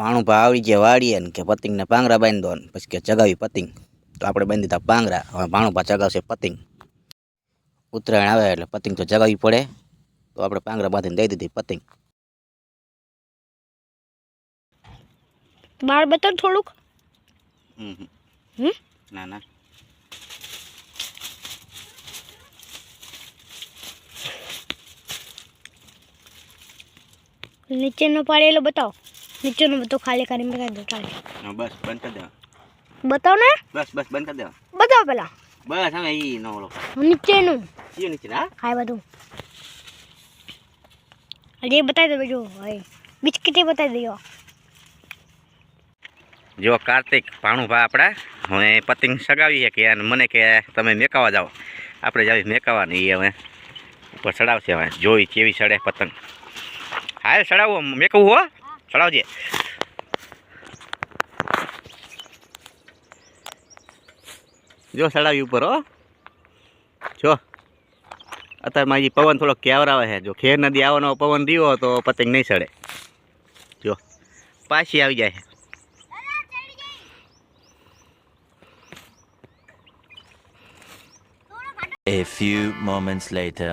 ભાણું ભા આવી ગયા વાળીએ ને કે પતિંગને પાંગરા બાંધી દો પછી કે ચગાવી પતિંગ. તો આપણે બાંધી દીધા પાંગરા હવે ભાણું પા ચગાવશે પતિંગ. ઉત્તરાયણ આવે એટલે પતિંગ તો ચગાવવી પડે. તો આપણે પાંગરા બાંધીને દઈ દીધી પતિંગ. બાર બતાવ થોડુંક. હમ? ના ના. નીચેનો પાડેલો બતાવો. નીચેનો બધો ખાલી કરીને બતાવી દો ચાલે. બસ બંધ કરી દેવા બતાવો ને. બસ બસ બંધ કરી દેવા બતાવો પેલા. બસ હવે ઈ ન ઓલો. નીચેનું. ઈ નીચે ના હા? એ બધું. હજી બતાવી દો બીજું. ભાઈ બિસ્કીટે બતાવી દો જો કાર્તિક ભાણુભા આપણા હવે પતંગ સગાવી છે કે અને મને કે તમે મેકાવા જાઓ. આપણે જાવી મેકાવાની એ હવે. ઉપર ચડાવશે હવે જોઈ કેવી ચડે પતંગ. હાલ ચડાવો મેકવું હો. ચડાવજે જો ચડાવી ઉપર હો. જો. અત્યારમાં હજી પવન થોડોક કેવરાવે છે. જો ખેર નદી આવવાનો પવન રહ્યો તો પતંગ નહીં સડે. જો. પાછી આવી જાય છે. A few moments later.